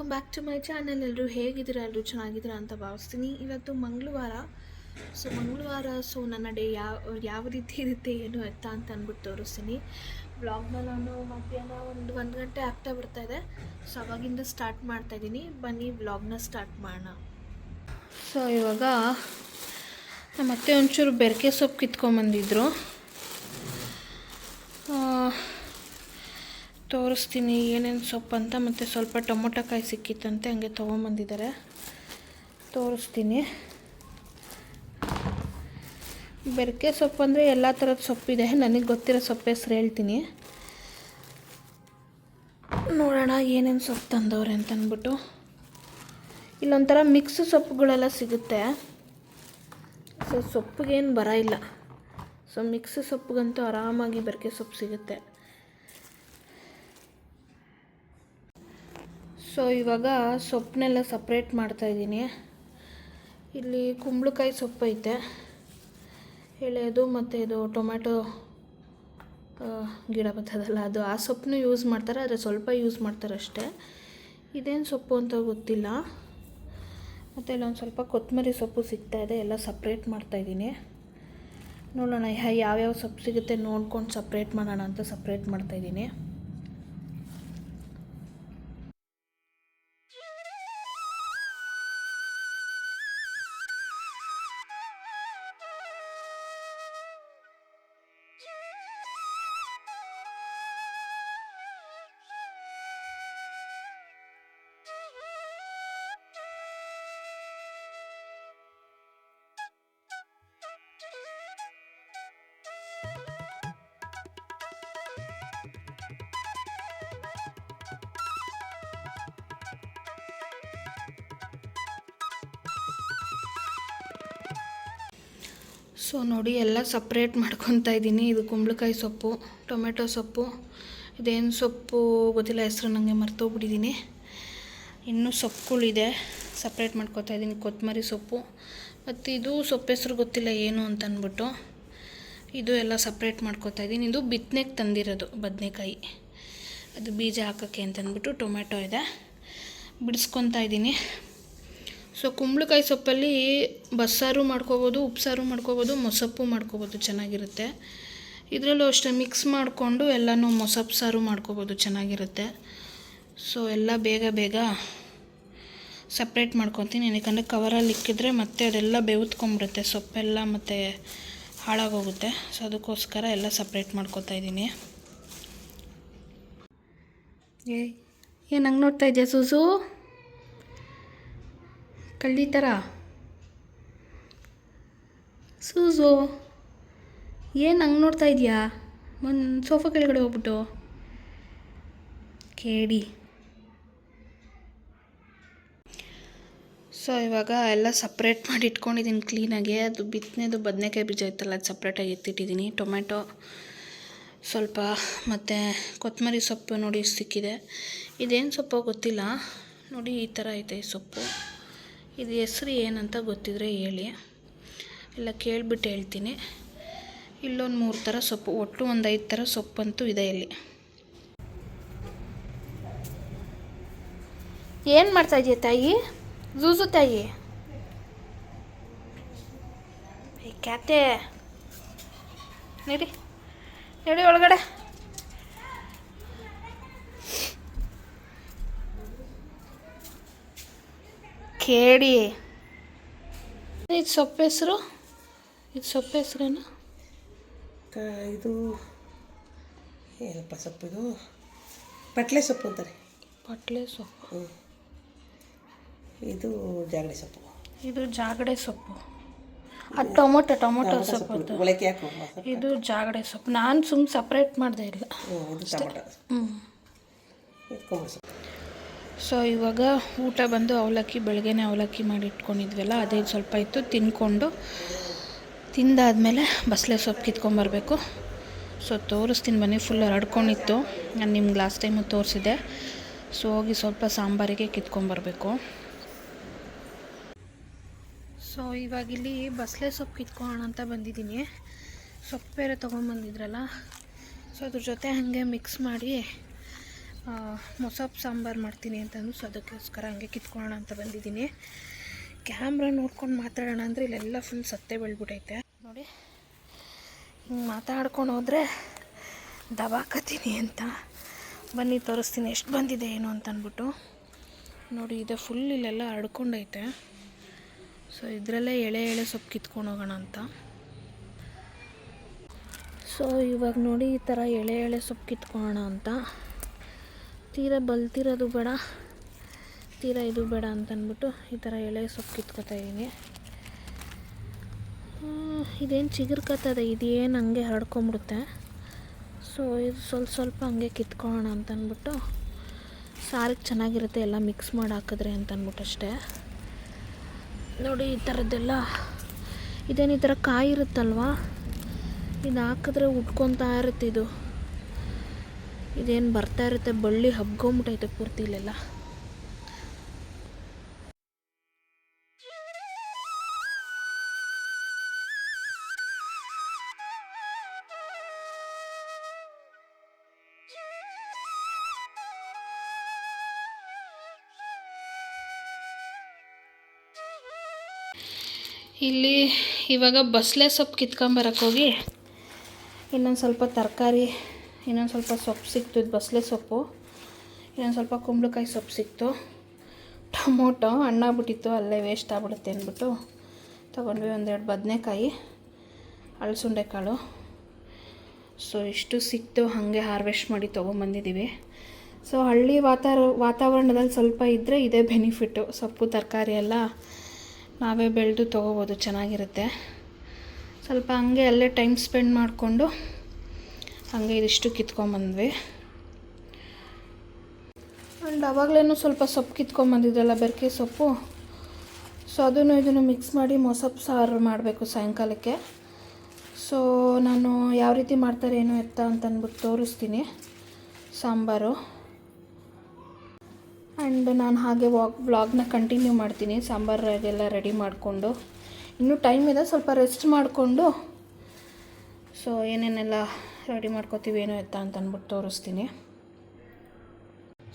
Welcome back to my channel ಎಲ್ಲರೂ ಹೇಗಿದ್ದೀರಾ? ಎಲ್ಲರೂ ಚೆನ್ನಾಗಿದ್ದೀರಾ ಅಂತ ಭಾವಿಸ್ತೀನಿ. ಇವತ್ತು ಮಂಗಳವಾರ. ಸೊ ಮಂಗಳವಾರ ಸೊ ನನ್ನ ಡೇ ಯಾವ ಯಾವ ರೀತಿ ಇರುತ್ತೆ, ಏನು ಎತ್ತ ಅಂತ ಅಂದ್ಬಿಟ್ಟು ತೋರಿಸ್ತೀನಿ. ವ್ಲಾಗ್ನ ನಾನು ಮಧ್ಯಾಹ್ನ ಒಂದು ಒಂದು ಗಂಟೆ ಆಗ್ತಾ ಬರ್ತಾ ಇದೆ. ಸೊ ಅವಾಗಿಂದ ಸ್ಟಾರ್ಟ್ ಮಾಡ್ತಾ ಇದ್ದೀನಿ. ಬನ್ನಿ ಬ್ಲಾಗ್ನ ಸ್ಟಾರ್ಟ್ ಮಾಡೋಣ. ಸೊ ಇವಾಗ ಮತ್ತೆ ಒಂಚೂರು ಬೆರಕೆ ಸೊಪ್ಪು ಕಿತ್ಕೊಂಬಂದಿದ್ರು ತೋರಿಸ್ತೀನಿ ಏನೇನು ಸೊಪ್ಪು ಅಂತ, ಮತ್ತು ಸ್ವಲ್ಪ ಟೊಮೊಟೊ ಕಾಯಿ ಸಿಕ್ಕಿತ್ತಂತೆ, ಹಂಗೆ ತೊಗೊಂಬಂದಿದ್ದಾರೆ. ತೋರಿಸ್ತೀನಿ. ಬೆರಕೆ ಸೊಪ್ಪು ಅಂದರೆ ಎಲ್ಲ ಥರದ ಸೊಪ್ಪಿದೆ, ನನಗೆ ಗೊತ್ತಿರೋ ಸೊಪ್ಪು ಹೆಸ್ರು ಹೇಳ್ತೀನಿ. ನೋಡೋಣ ಏನೇನು ಸೊಪ್ಪು ತಂದವ್ರೆ ಅಂತ ಅಂದ್ಬಿಟ್ಟು ಇಲ್ಲೊಂಥರ ಮಿಕ್ಸ್ ಸೊಪ್ಪುಗಳೆಲ್ಲ ಸಿಗುತ್ತೆ. ಸೊ ಸೊಪ್ಪಿಗೇನು ಬರ ಇಲ್ಲ ಸೊ ಮಿಕ್ಸ್ ಸೊಪ್ಪಿಗಂತೂ ಆರಾಮಾಗಿ ಬೆರಕೆ ಸೊಪ್ಪು ಸಿಗುತ್ತೆ. ಸೊ ಇವಾಗ ಸೊಪ್ಪನ್ನೆಲ್ಲ ಸಪ್ರೇಟ್ ಮಾಡ್ತಾಯಿದ್ದೀನಿ ಇಲ್ಲಿ ಕುಂಬಳಕಾಯಿ ಸೊಪ್ಪು ಐತೆ. ಎಳೆದು ಮತ್ತು ಇದು ಟೊಮ್ಯಾಟೊ ಆ, ಗಿಡ ಬರ್ತದಲ್ಲ ಅದು ಆ ಸೊಪ್ಪನ್ನು ಯೂಸ್ ಮಾಡ್ತಾರೆ ಆದರೆ ಸ್ವಲ್ಪ ಯೂಸ್ ಮಾಡ್ತಾರೆ ಅಷ್ಟೇ. ಇದೇನು ಸೊಪ್ಪು ಅಂತ ಗೊತ್ತಿಲ್ಲ. ಮತ್ತು ಇಲ್ಲೊಂದು ಸ್ವಲ್ಪ ಕೊತ್ತಂಬರಿ ಸೊಪ್ಪು ಸಿಗ್ತಾ ಇದೆ ಎಲ್ಲ ಸಪ್ರೇಟ್ ಮಾಡ್ತಾಯಿದ್ದೀನಿ ನೋಡೋಣ ಯಾವ್ಯಾವ ಸೊಪ್ಪು ಸಿಗುತ್ತೆ ನೋಡ್ಕೊಂಡು ಸಪ್ರೇಟ್ ಮಾಡೋಣ ಅಂತ ಸಪ್ರೇಟ್ ಮಾಡ್ತಾಯಿದ್ದೀನಿ ಸೊ ನೋಡಿ ಎಲ್ಲ ಸಪ್ರೇಟ್ ಮಾಡ್ಕೊತಾ ಇದ್ದೀನಿ. ಇದು ಕುಂಬಳಕಾಯಿ ಸೊಪ್ಪು, ಟೊಮೆಟೊ ಸೊಪ್ಪು, ಇದೇನು ಸೊಪ್ಪು ಗೊತ್ತಿಲ್ಲ, ಹೆಸರು ನನಗೆ ಮರ್ತೋಗ್ಬಿಟ್ಟಿದ್ದೀನಿ ಇನ್ನೂ ಸೊಪ್ಪುಗಳಿದೆ. ಸಪ್ರೇಟ್ ಮಾಡ್ಕೊತಾ ಇದ್ದೀನಿ ಕೊತ್ತಂಬರಿ ಸೊಪ್ಪು. ಮತ್ತು ಇದು ಸೊಪ್ಪು ಹೆಸರು ಗೊತ್ತಿಲ್ಲ ಏನು ಅಂತ ಅಂದ್ಬಿಟ್ಟು ಇದು ಎಲ್ಲ ಸಪ್ರೇಟ್ ಮಾಡ್ಕೊತಾ ಇದ್ದೀನಿ. ಇದು ಬಿತ್ತನೆಗೆ ತಂದಿರೋದು ಬದನೆಕಾಯಿ. ಅದು ಬೀಜ ಹಾಕೋಕ್ಕೆ ಅಂತಂದ್ಬಿಟ್ಟು ಟೊಮೆಟೊ ಇದೆ. ಬಿಡಿಸ್ಕೊತಾ ಇದ್ದೀನಿ. ಸೊ ಕುಂಬಳಕಾಯಿ ಸೊಪ್ಪಲ್ಲಿ ಬಸ್ಸಾರು ಮಾಡ್ಕೋಬೋದು, ಉಪ್ಸಾರು ಮಾಡ್ಕೋಬೋದು, ಮೊಸಪ್ಪು ಮಾಡ್ಕೋಬೋದು ಚೆನ್ನಾಗಿರುತ್ತೆ. ಇದರಲ್ಲೂ ಅಷ್ಟೇ ಮಿಕ್ಸ್ ಮಾಡಿಕೊಂಡು ಎಲ್ಲನೂ ಮೊಸಪ್ಪು ಸಾರು ಮಾಡ್ಕೋಬೋದು ಚೆನ್ನಾಗಿರುತ್ತೆ. ಸೊ ಎಲ್ಲ ಬೇಗ ಬೇಗ ಸಪ್ರೇಟ್ ಮಾಡ್ಕೊತೀನಿ. ಯಾಕಂದರೆ ಕವರಲ್ಲಿ ಇಕ್ಕಿದ್ರೆ ಮತ್ತೆ ಅದೆಲ್ಲ ಬೇವುತ್ಕೊಂಡ್ಬಿಡುತ್ತೆ ಸೊಪ್ಪೆಲ್ಲ ಮತ್ತು ಹಾಳಾಗೋಗುತ್ತೆ. ಸೊ ಅದಕ್ಕೋಸ್ಕರ ಎಲ್ಲ ಸಪ್ರೇಟ್ ಮಾಡ್ಕೊತಾ ಇದ್ದೀನಿ. ಏ ಏನು ಹಂಗೆ ನೋಡ್ತಾ ಇದೆಯಾ ಸೂಸು ಕಳ್ಳಿ ಥರ ಸೂಸು, ಏನು ಹಂಗೆ ನೋಡ್ತಾ ಇದೆಯಾ? ಒಂದು ಸೋಫಾ ಕೆಳಗಡೆ ಹೋಗ್ಬಿಟ್ಟು. ಕೇಳಿ ಸೊ ಇವಾಗ ಎಲ್ಲ ಸಪ್ರೇಟ್ ಮಾಡಿ ಇಟ್ಕೊಂಡಿದ್ದೀನಿ ಕ್ಲೀನಾಗಿ ಅದು ಬಿತ್ತನೆದು ಬದನೆಕಾಯಿ ಬೀಜ ಇತ್ತಲ್ಲ ಅದು ಸಪ್ರೇಟಾಗಿ ಎತ್ತಿಟ್ಟಿದ್ದೀನಿ ಟೊಮೆಟೊ ಸ್ವಲ್ಪ ಮತ್ತು ಕೊತ್ತಂಬರಿ ಸೊಪ್ಪು ನೋಡಿ ಸಿಕ್ಕಿದೆ. ಇದೇನು ಸೊಪ್ಪು ಗೊತ್ತಿಲ್ಲ. ನೋಡಿ ಈ ಥರ ಐತೆ ಸೊಪ್ಪು. ಇದು ಹೆಸ್ರು ಏನಂತ ಗೊತ್ತಿದ್ರೆ ಹೇಳಿ. ಇಲ್ಲ ಕೇಳಿಬಿಟ್ಟು ಹೇಳ್ತೀನಿ. ಇಲ್ಲೊಂದು ಮೂರು ಥರ ಸೊಪ್ಪು, ಒಟ್ಟು ಒಂದು ಐದು ಥರ ಸೊಪ್ಪಂತೂ ಇದೆ ಇಲ್ಲಿ. ಏನು ಮಾಡ್ತಾ ಇದೆಯಾ ತಾಯಿ? ಜೂಜು ತಾಯಿ? ಕ್ಯಾತೆ. ನಡಿ ನಡಿ ಒಳಗಡೆ. ಕೇಳಿ. ಇದು ಸೊಪ್ಪು ಹೆಸರು? ಇದು ಸೊಪ್ಪು ಹೆಸರೇನು? ಕ ಇದು ಏನಪ್ಪ ಸೊಪ್ಪು ಇದು. ಪಟ್ಲೆ ಸೊಪ್ಪು ಅಂತಾರೆ. ಪಟ್ಲೆ ಸೊಪ್ಪು. ಹ್ಞೂ ಇದು ಜಾಗಡೆ ಸೊಪ್ಪು. ಇದು ಜಾಗಡೆ ಸೊಪ್ಪು. ಅದು ಟೊಮೊಟೊ ಟೊಮೊಟೊ ಸೊಪ್ಪು ಇದು ಜಾಗಡೆ ಸೊಪ್ಪು. ನಾನು ಸುಮ್ಮನೆ ಸಪ್ರೇಟ್ ಮಾಡಿದೆ ಇಲ್ಲ. ಹ್ಞೂ ಸೊ ಇವಾಗ ಊಟ ಬಂದು ಅವಲಕ್ಕಿ, ಬೆಳಗ್ಗೆನೇ ಅವಲಕ್ಕಿ ಮಾಡಿ ಇಟ್ಕೊಂಡಿದ್ವಲ್ಲ ಅದೇ ಸ್ವಲ್ಪ ಇತ್ತು, ತಿನ್ಕೊಂಡು ತಿಂದಾದಮೇಲೆ ಬಸಳೆ ಸೊಪ್ಪು ಕಿತ್ಕೊಂಬರ್ಬೇಕು ಸೊ ತೋರಿಸ್ತೀನಿ ಬನ್ನಿ ಫುಲ್ ಹರಡ್ಕೊಂಡಿತ್ತು. ನಾನು ನಿಮ್ಗೆ ಲಾಸ್ಟ್ ಟೈಮು ತೋರಿಸಿದೆ ಸೊ ಹೋಗಿ ಸ್ವಲ್ಪ ಸಾಂಬಾರಿಗೆ ಕಿತ್ಕೊಂಬರ್ಬೇಕು ಸೊ ಇವಾಗ ಇಲ್ಲಿ ಬಸಳೆ ಸೊಪ್ಪು ಕಿತ್ಕೊಳ್ಳೋಣ ಅಂತ ಬಂದಿದ್ದೀನಿ. ಸೊಪ್ಪು ಬೇರೆ ತೊಗೊಂಬಂದಿದ್ರಲ್ಲ ಸೊ ಅದ್ರ ಜೊತೆ ಹಾಗೆ ಮಿಕ್ಸ್ ಮಾಡಿ ಮೊಸಪ್ ಸಾಂಬಾರು ಮಾಡ್ತೀನಿ ಅಂತಂದು ಸೊ ಅದಕ್ಕೋಸ್ಕರ ಹಂಗೆ ಕಿತ್ಕೊಳ್ಳೋಣ ಅಂತ ಬಂದಿದ್ದೀನಿ. ಕ್ಯಾಮ್ರಾ ನೋಡ್ಕೊಂಡು ಮಾತಾಡೋಣ ಅಂದರೆ ಇಲ್ಲೆಲ್ಲ ಫುಲ್ ಸತ್ತೆ ಬೆಳ್ಬಿಟ್ಟೈತೆ ನೋಡಿ, ಹಿಂಗೆ ಮಾತಾಡ್ಕೊಂಡು ಹೋದರೆ ದಬಾಕತೀನಿ ಅಂತ. ಬನ್ನಿ, ತೋರಿಸ್ತೀನಿ ಎಷ್ಟು ಬಂದಿದೆ ಏನು ಅಂತ ಅಂದ್ಬಿಟ್ಟು. ನೋಡಿ, ಇದೆ ಫುಲ್ ಇಲ್ಲೆಲ್ಲ ಹರಡ್ಕೊಂಡೈತೆ. ಸೊ ಇದರಲ್ಲೇ ಎಳೆ ಎಳೆ ಸೊಪ್ಪು ಕಿತ್ಕೊಂಡು ಹೋಗೋಣ ಅಂತ. ಸೊ ಇವಾಗ ನೋಡಿ ಈ ಥರ ಎಳೆ ಎಳೆ ಸೊಪ್ಪು ಕಿತ್ಕೊಳ್ಳೋಣ ಅಂತ. ತೀರಾ ಬಲ್ತಿರೋದು ಬೇಡ. ತೀರಾ ಇದು ಬೇಡ ಅಂತಂದ್ಬಿಟ್ಟು ಈ ಥರ ಎಳೆ ಸೊಪ್ಪು ಕಿತ್ಕೊತಾ ಇದ್ದೀನಿ ಇದೇನು ಚಿಗುರ್ಕತ್ತದೆ ಇದೇನು ಹಂಗೆ ಹರಡ್ಕೊಂಬಿಡುತ್ತೆ? ಸೊ, ಇದು ಸ್ವಲ್ಪ ಸ್ವಲ್ಪ ಹಂಗೆ ಕಿತ್ಕೊಳ್ಳೋಣ ಅಂತ ಅಂದ್ಬಿಟ್ಟು ಸಾರಿಗೆ ಚೆನ್ನಾಗಿರುತ್ತೆ ಎಲ್ಲ ಮಿಕ್ಸ್ ಮಾಡಿ ಹಾಕಿದ್ರೆ ಅಂತಂದ್ಬಿಟ್ಟು ಅಷ್ಟೇ. ನೋಡಿ, ಈ ಥರದ್ದೆಲ್ಲ ಇದೇನು ಈ ಥರ ಕಾಯಿ ಇರುತ್ತಲ್ವಾ? ಇದು ಹಾಕಿದ್ರೆ ಉಟ್ಕೊತಾ ಇರುತ್ತೆ ಇದು. ಇದೇನು ಬರ್ತಾ ಇರುತ್ತೆ? ಬಳ್ಳಿ ಹಬ್ಕೊಂಬಿಟ್ಟೈತೆ ಪೂರ್ತಿ ಇಲ್ಲೆಲ್ಲ. ಇಲ್ಲಿ ಇವಾಗ ಬಸ್ಲೆ ಸೊಪ್ಪು ಕಿತ್ಕೊಂಬರಕ್ಕೆ ಹೋಗಿ, ಇನ್ನೊಂದು ಸ್ವಲ್ಪ ತರಕಾರಿ ಇನ್ನೊಂದು ಸ್ವಲ್ಪ ಸೊಪ್ಪು ಸಿಕ್ತು ಇದು ಬಸಳೆ ಸೊಪ್ಪು, ಇನ್ನೊಂದು ಸ್ವಲ್ಪ ಕುಂಬಳಕಾಯಿ ಸೊಪ್ಪು ಸಿಕ್ತು ಟೊಮೊಟೊ ಬಿಟ್ಟಿತ್ತು ಅಲ್ಲೇ ವೇಸ್ಟ್ ಆಗ್ಬಿಡುತ್ತೆ ಅಂದ್ಬಿಟ್ಟು ತೊಗೊಂಡ್ವಿ ಒಂದೆರಡು ಬದನೆಕಾಯಿ ಅಳಸುಂಡೆಕಾಳು ಸೊ ಇಷ್ಟು ಸಿಕ್ತು, ಹಾಗೆ ಹಾರ್ವೆಸ್ಟ್ ಮಾಡಿ ತೊಗೊಂಬಂದಿದ್ದೀವಿ. ಸೊ ಹಳ್ಳಿ ವಾತಾವರ ವಾತಾವರಣದಲ್ಲಿ ಸ್ವಲ್ಪ ಇದ್ದರೆ ಇದೇ ಬೆನಿಫಿಟ್ಟು ಸೊಪ್ಪು, ತರಕಾರಿ ಎಲ್ಲ ನಾವೇ ಬೆಳೆದು ತೊಗೋಬೋದು, ಚೆನ್ನಾಗಿರುತ್ತೆ. ಸ್ವಲ್ಪ ಹಂಗೆ ಅಲ್ಲೇ ಟೈಮ್ ಸ್ಪೆಂಡ್ ಮಾಡಿಕೊಂಡು ಹಂಗೆ ಇದಿಷ್ಟು ಕಿತ್ಕೊಂಬಂದ್ವಿ. ಆ್ಯಂಡ್ ಅವಾಗಲೇನು ಸ್ವಲ್ಪ ಸೊಪ್ಪು ಕಿತ್ಕೊಂಬಂದಿದ್ದಲ್ಲ ಬೆರಕೆ ಸೊಪ್ಪು. ಸೊ ಅದನ್ನು ಇದನ್ನು ಮಿಕ್ಸ್ ಮಾಡಿ ಮೊಸಪ್ಪು ಸಾರು ಮಾಡಬೇಕು ಸಾಯಂಕಾಲಕ್ಕೆ. ಸೊ ನಾನು ಯಾವ ರೀತಿ ಮಾಡ್ತಾರೆ, ಏನು ಎತ್ತ ಅಂತ ಅಂದ್ಬಿಟ್ಟು ತೋರಿಸ್ತೀನಿ. ಸಾಂಬಾರು. ಆ್ಯಂಡ್ ನಾನು ಹಾಗೆ ವಾಕ್ ವ್ಲಾಗ್ನ ಕಂಟಿನ್ಯೂ ಮಾಡ್ತೀನಿ, ಸಾಂಬಾರಿಗೆಲ್ಲ ರೆಡಿ ಮಾಡಿಕೊಂಡು. ಇನ್ನೂ ಟೈಮ್ ಇದೆ, ಸ್ವಲ್ಪ ರೆಸ್ಟ್ ಮಾಡಿಕೊಂಡು. ಸೊ ಏನೇನೆಲ್ಲ ರೆಡಿ ಮಾಡ್ಕೋತೀವಿ ಏನೋ ಎತ್ತ ಅಂತ ಅಂದ್ಬಿಟ್ಟು ತೋರಿಸ್ತೀನಿ.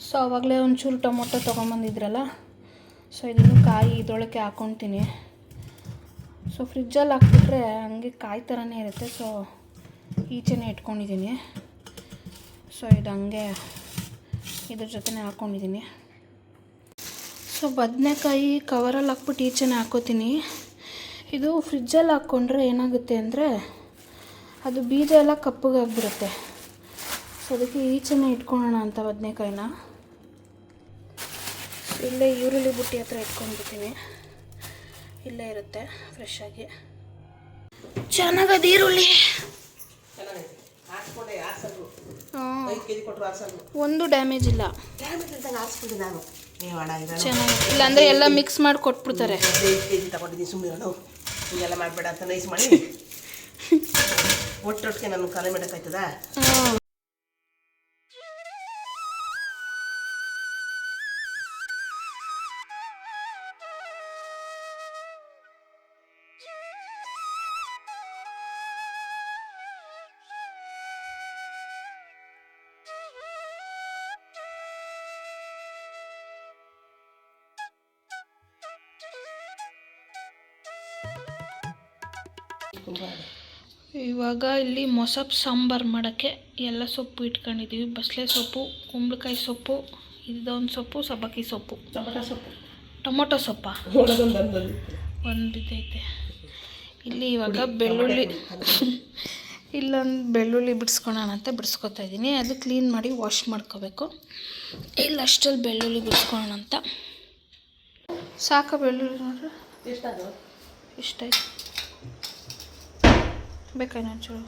ಸೊ ಆವಾಗಲೇ ಒಂಚೂರು ಟೊಮೊಟೊ ತೊಗೊಂಬಂದಿದ್ರಲ್ಲ? ಸೊ ಇದನ್ನು ಕಾಯಿ ಇದ್ರೊಳಗೆ ಹಾಕ್ಕೊತೀನಿ ಸೊ ಫ್ರಿಜ್ಜಲ್ಲಿ ಹಾಕ್ಬಿಟ್ರೆ ಹಂಗೆ ಕಾಯಿ ಥರನೇ ಇರುತ್ತೆ. ಸೊ ಈಚೆನೇ ಇಟ್ಕೊಂಡಿದ್ದೀನಿ. ಸೊ ಇದು ಹಂಗೆ ಇದ್ರ ಜೊತೆನೇ ಹಾಕ್ಕೊಂಡಿದ್ದೀನಿ ಸೊ ಬದನೆಕಾಯಿ ಕವರಲ್ಲಿ ಹಾಕ್ಬಿಟ್ಟು ಈಚೆನೇ ಹಾಕೋತೀನಿ. ಇದು ಫ್ರಿಜ್ಜಲ್ಲಿ ಹಾಕ್ಕೊಂಡ್ರೆ ಏನಾಗುತ್ತೆ ಅಂದರೆ ಅದು ಬೀಜ ಎಲ್ಲ ಕಪ್ಪಗಾಗ್ಬಿಡುತ್ತೆ ಸೊ ಅದಕ್ಕೆ ಈಚೆನೇ ಇಟ್ಕೊಳ್ಳೋಣ ಅಂತ ಬದನೆಕಾಯಿನ ಇಲ್ಲೇ ಈರುಳ್ಳಿ ಬುಟ್ಟಿ ಹತ್ರ ಇಟ್ಕೊಂಡ್ಬಿಡ್ತೀನಿ ಇಲ್ಲೇ ಇರುತ್ತೆ ಫ್ರೆಶ್ ಆಗಿ ಚೆನ್ನಾಗದು ಈರುಳ್ಳಿ ಒಂದು ಡ್ಯಾಮೇಜ್ ಇಲ್ಲ ಚೆನ್ನಾಗಿದೆ ಇಲ್ಲಾಂದರೆ ಎಲ್ಲ ಮಿಕ್ಸ್ ಮಾಡಿ ಕೊಟ್ಬಿಡ್ತಾರೆ ಅಂತ ನೈಸ್ ಮಾಡಿ ಒಟ್ಟೊಟ್ಟಿಗೆ ನಾನು ಕಾಲ ಮಾಡೋಕ್ಕಾಯ್ತದ ಹ್ಮ್. ಇವಾಗ ಇಲ್ಲಿ ಮೊಸಪ್ ಸಾಂಬಾರು ಮಾಡೋಕ್ಕೆ ಎಲ್ಲ ಸೊಪ್ಪು ಇಟ್ಕೊಂಡಿದ್ದೀವಿ. ಬಸಳೆ ಸೊಪ್ಪು ಕುಂಬಳಕಾಯಿ ಸೊಪ್ಪು ಇದೊಂದು ಸೊಪ್ಪು ಸಬ್ಬಕ್ಕಿ ಸೊಪ್ಪು. ಟೊಮಟ ಸೊಪ್ಪು. ಟೊಮೊಟೊ ಸೊಪ್ಪ? ಒಳಗೊಂದು ಅಂದಲ್ಲಿ ಒಂದು ಇದೈತೆ ಇಲ್ಲಿ ಇವಾಗ ಬೆಳ್ಳುಳ್ಳಿ ಇಲ್ಲೊಂದು ಬೆಳ್ಳುಳ್ಳಿ ಬಿಡಿಸ್ಕೊಳೋಣ ಅಂತ ಬಿಡಿಸ್ಕೊತಾ ಇದ್ದೀನಿ. ಅದು ಕ್ಲೀನ್ ಮಾಡಿ ವಾಶ್ ಮಾಡ್ಕೋಬೇಕು. ಇಲ್ಲಿ ಅಷ್ಟಲ್ಲಿ ಬೆಳ್ಳುಳ್ಳಿ ಬಿಡಿಸ್ಕೊಳ್ಳೋಣ ಅಂತ. ಸಾಕ ಬೆಳ್ಳುಳ್ಳಿ ನೋಡ್ರಿ. ಇಷ್ಟ ಇಷ್ಟಾಯ್ತು ಬೇಕಾ ಇನ್ನೊಂಚೂರು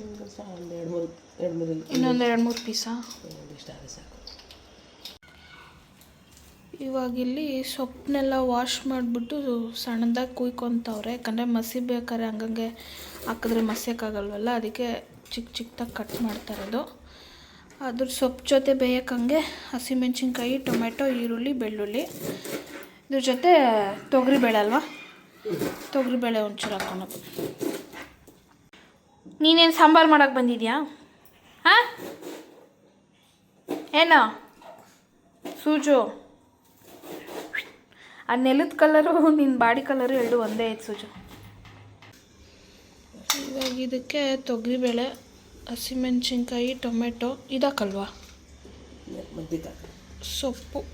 ಒಂದು ಸಹ ಒಂದು ಎರಡು ಮೂರು ಎರಡು ಮೂರು ಇನ್ನೊಂದು ಎರಡು ಮೂರು ಪೀಸಾ ಸಾಕು ಇವಾಗ ಇಲ್ಲಿ ಸೊಪ್ಪನ್ನೆಲ್ಲ ವಾಶ್ ಮಾಡಿಬಿಟ್ಟು ಸಣ್ಣದಾಗಿ ಕುಯ್ಕೊತವ್ರೆ. ಯಾಕಂದರೆ ಮಸಿ ಬೇಕಾದ್ರೆ ಹಂಗಂಗೆ ಹಾಕಿದ್ರೆ ಮಸಿಯೋಕ್ಕಾಗಲ್ವಲ್ಲ ಅದಕ್ಕೆ ಚಿಕ್ಕ ಚಿಕ್ಕದಾಗಿ ಕಟ್ ಮಾಡ್ತಾ ಇರೋದು. ಅದ್ರ ಸೊಪ್ಪು ಜೊತೆ ಬೇಯಕ್ಕಂಗೆ ಹಸಿಮೆಣ್ಸಿನ್ಕಾಯಿ ಟೊಮೆಟೊ ಈರುಳ್ಳಿ ಬೆಳ್ಳುಳ್ಳಿ. ಇದ್ರ ಜೊತೆ ತೊಗರಿಬೇಳೆ ಅಲ್ವಾ? ತೊಗರಿಬೇಳೆ ಒಂಚೂರು ಹಾಕೊಂಡು ನೀನೇನು ಸಾಂಬಾರು ಮಾಡೋಕೆ ಬಂದಿದ್ಯಾ? ಹಾಂ? ಏನ? ಸೂಜು. ಆ ನೆಲದ ಕಲರು ನಿನ್ನ ಬಾಡಿ ಕಲರು ಎರಡು ಒಂದೇ ಐತೆ ಸೂಜು. ಇವಾಗ ಇದಕ್ಕೆ ತೊಗರಿಬೇಳೆ ಹಸಿಮೆಣ್ಸಿನ್ಕಾಯಿ ಟೊಮೆಟೊ ಇದಾಕಲ್ವಾ? ಸೊಪ್ಪು.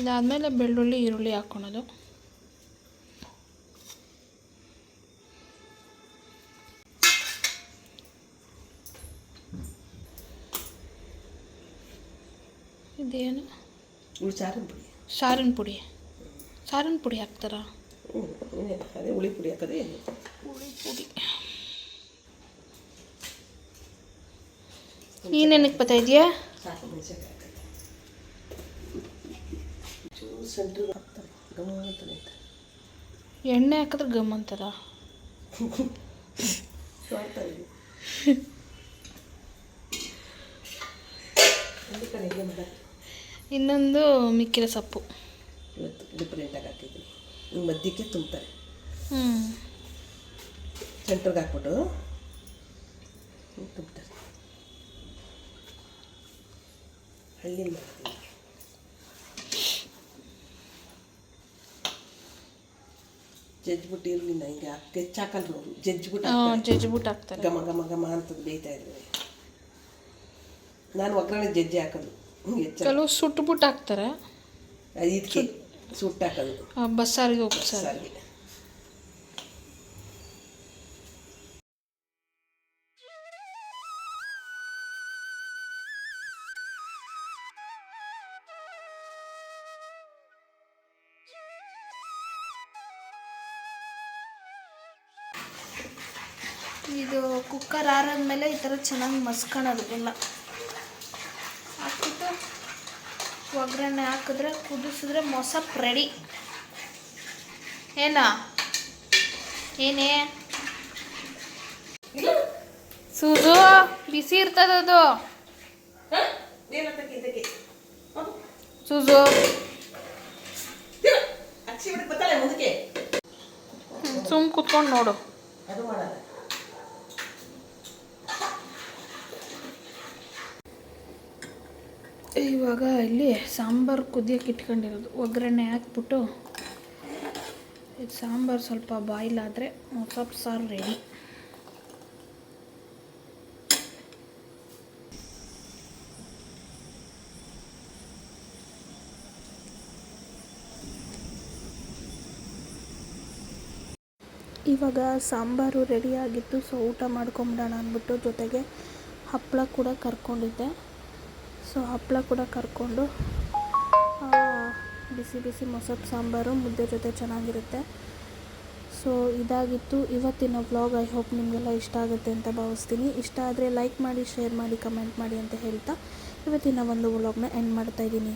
ಇದಾದಮೇಲೆ ಬೆಳ್ಳುಳ್ಳಿ, ಈರುಳ್ಳಿ ಹಾಕ್ಕೊಳೋದು. ಇದೇನು? ಹುಳಿ ಸಾರಿನ ಪುಡಿ. ಸಾರಿನ ಪುಡಿ. ಸಾರಿನ ಪುಡಿ ಹಾಕ್ತಾರಾ? ಅದೇ ಹುಳಿ ಪುಡಿ ಹಾಕೋದೇ ಹುಳಿ ಪುಡಿ. ನೀನೇನಕ್ಕೆ ಬರ್ತಾ ಇದೆಯಾ? ಎಣ್ಣೆ ಹಾಕಿದ್ರೆ ಗಮ್ ಅಂತಾರ? ಮಾಡ್ತಾ ಇದ್ದೀವಿ ಅದಕ್ಕೆ ಅಡುಗೆ ಮಾಡೋದು ಇನ್ನೊಂದು ಮಿಕ್ಕಿರ ಸೊಪ್ಪು. ಇವತ್ತು ಡಿಫ್ರೆಂಟಾಗಿ ಹಾಕಿದ್ದೀನಿ. ಹಿಂಗೆ ಮಧ್ಯಕ್ಕೆ ತುಂಬ್ತಾರೆ. ಹ್ಞೂ ಸೆಂಟ್ರಿಗೆ ಹಾಕ್ಬಿಟ್ಟು ತುಂಬ್ತಾರೆ. ಹಳ್ಳಿ ಮಾಡ್ತೀನಿ ಜಜ್ಬಿಟ್ಟು ಇರಲಿಲ್ಲ ಹಿಂಗೆ ಹಾಕಿ ಕೆಚ್ಚಾಕಲ್ರು ಜಜ್ಬಿಟ್ಟು ಹಾಕ್ತಾರೆ. ಜಜ್ಬಿಟ್ಟು ಹಾಕ್ತಾರೆ. ಘಮ ಘಮ ಘಮ ಅಂತ ಬೇಯ್ತಾ ಇದ್ರು ನಾನು ಒಗ್ಗರಣೆ ಜಜ್ಜಿ ಹಾಕೋದು. ಹಿಂಗೆ ಸುಟ್ಟು ಕೆಲವು ಸುಟ್ಬಿಟ್ಟು ಹಾಕ್ತಾರೆ. ಇದಕ್ಕೆ ಸುಟ್ಟು ಹಾಕೋದು. ಆ, ಬಸ್ಸಾರಿಗೆ ಹೋಗಿ ಸಾರಿಗೆ ಇದು ಕುಕ್ಕರ್ ಆರಾದ್ಮೇಲೆ ಈ ಥರ ಚೆನ್ನಾಗಿ ಮಸ್ಕೊಳೋದು ಎಲ್ಲ ಹಾಕ್ಬಿಟ್ಟು ಒಗ್ಗರಣೆ ಹಾಕಿದ್ರೆ ಕುದಿಸಿದ್ರೆ ಮೊಸಪ್ ರೆಡಿ ಏನ? ಏನೇ? ಸುಧು ಬಿಸಿ ಇರ್ತದದು ಮುಂದಕ್ಕೆ ಸುಮ್ ಕುತ್ಕೊಂಡು ನೋಡು ಅದು ಮಾಡಲ್ಲ ಇವಾಗ ಇಲ್ಲಿ ಸಾಂಬಾರು ಕುದಿಯೋಕೆ ಇಟ್ಕೊಂಡಿರೋದು. ಒಗ್ಗರಣೆ ಹಾಕ್ಬಿಟ್ಟು ಇದು ಸಾಂಬಾರು ಸ್ವಲ್ಪ ಬಾಯ್ಲ್ ಆದರೆ ಮೊಸಪ್ಪು ಸಾರು ರೆಡಿ ಇವಾಗ ಸಾಂಬಾರು ರೆಡಿ ಆಗಿತ್ತು ಸೊ ಊಟ ಮಾಡ್ಕೊಂಬಿಡೋಣ ಅಂದ್ಬಿಟ್ಟು ಜೊತೆಗೆ ಹಪ್ಪಳ ಕೂಡ ಕರ್ಕೊಂಡಿದ್ದೆ. ಸೊ ಹಪ್ಪಳ ಕೂಡ ಕರ್ಕೊಂಡು ಬಿಸಿ ಬಿಸಿ ಮೊಸರು, ಸಾಂಬಾರು, ಮುದ್ದೆ ಜೊತೆ ಚೆನ್ನಾಗಿರುತ್ತೆ. ಸೊ ಇದಾಗಿತ್ತು ಇವತ್ತಿನ ವ್ಲಾಗ್. ಐ ಹೋಪ್ ನಿಮಗೆಲ್ಲ ಇಷ್ಟ ಆಗುತ್ತೆ ಅಂತ ಭಾವಿಸ್ತೀನಿ. ಇಷ್ಟ ಆದರೆ ಲೈಕ್ ಮಾಡಿ ಶೇರ್ ಮಾಡಿ ಕಮೆಂಟ್ ಮಾಡಿ ಅಂತ ಹೇಳ್ತಾ ಇವತ್ತಿನ ಒಂದು ವ್ಲಾಗ್ನ ಎಂಡ್ ಮಾಡ್ತಾ ಇದ್ದೀನಿ.